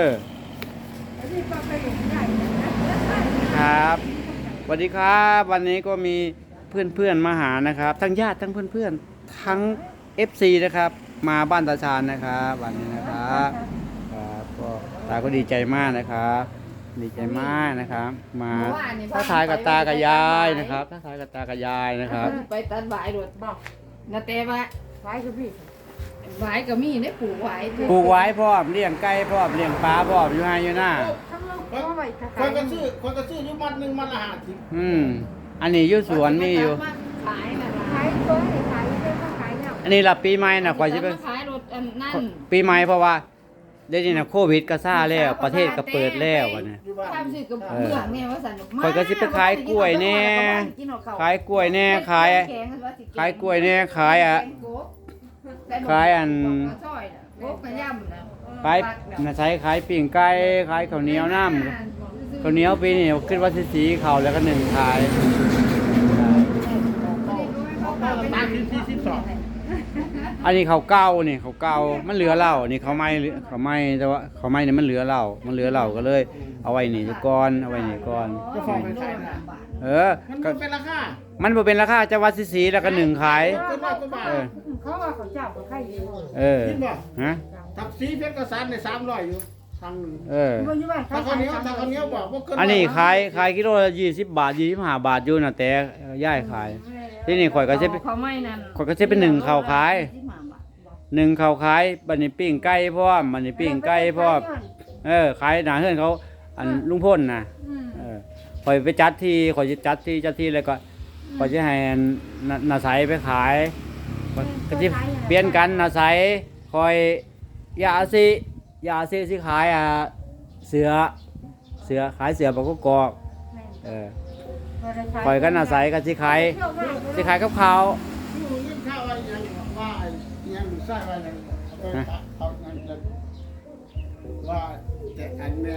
เออครับสวัสดีครับ วันนี้ก็มีเพื่อนๆมาหานะครับ ทั้งญาติทั้งเพื่อนๆ ทั้ง FC นะครับ มาบ้านตาชานนะครับวันนี้นะครับครับก็ตาก็ดีใจมากนะครับ ดีใจมากนะครับ มาทักทายกับตากับยายนะครับทักทายกับตากับยายนะครับ ไปตัดหวายรถบอกนาแต่ว่าไว้คือพี่ หวายก็มีได้ปลูกหวายปลูกไว้พร้อมเลี้ยงไก่พร้อมเลี้ยงปลาพร้อมอยู่ไฮอยู่หน้า ทั้งโลกก็ไว้ถ้าคนก็ซื้อคนก็ซื้ออยู่มัดหนึ่งมัดละห้าสิบอืม อันนี้อยู่สวนมีอยู่ขายนะขายตัวให้ขายเพื่อขายเนี่ยอันนี้ละปีใหม่นะข่อยสิไปขายรถอันนั่นปีใหม่เพราะว่าเดี๋ยวนี้นะโควิดก็ซ่าแล้วประเทศก็เปิดแล้ววันนี้อยู่บ้านทำสิกับเบื่อแม่ว่าสันข้อยก็สิไปขายกล้วยแน่ ขายกล้วยแน่ขาย ขายกล้วยแน่ขายอะขายอันโบ๊ก กระย่ำนะขายน่ะใช้ขายปิ่งไก่ขายข้าวเหนียวน้ำข้าวเหนียวปีนี้ขึ้นว่าสิสีเขาวแล้วก็หนึ่งขายตามที่ที่สิบสองอันนี้เขาวเก่านี่เขาวเก่ามันเหลือเหล้านี่เขาวไม่เขาวไม่แต่ว่าเขาวไม่เนี่ยมันเหลือเหล้ามันเหลือเหล้าก็เลย เอาไว้นี่ก่อนเอาไว้นี่ก่อน ก็ฟ้องไปขายนะเออมันก็เป็นราคามันบ่เป็นราคาจะว่าสิสีแล้วก็หนึ่งขาย เกินร้อยกว่าบาท เออ เขาว่าเขาเจ้าก็ขายดีเออคิดบ่ฮะทับสีเพชรกระสานในสามร้อยอยู่ทางหนึ่งเออบ่อยู่บ้านถ้าเขาข้าวขายเหนียวถ้าข้าวเหนียวบอกว่าเกินอันนี้ขายขายกิโลละยี่สิบบาทยี่สิบห้าบาทอยู่นะแต่ย่ายขาย ที่นี่ข่อยก็จะเขาไม่นั่นข่อยก็จะเป็นหนึ่งข้าวขายหนึ่งข้าวขายบัดนี้ปิ้งไก่พร้อมบัดนี้ปิ้งไก่พร้อมเออขายหนาเฮือนเขา อันลุงพ่นนะเออข่อยไปจัดที่ข่อยจะจัดที่จัดที่แล้วก็ข่อยจะให้อันนานาใสไปขาย ก็ก็จะเปลี่ยนกันนาใสคอยยาสิยาสิสิขายอะเสือเสือขายเสือปากกอกเออข่อยก็นอาใสก็สิขายสิขายกับข้าวที่มึงเขาว่างว่าไอ้ยังใส่ไว้อะไรเนว่าแต่อันแม่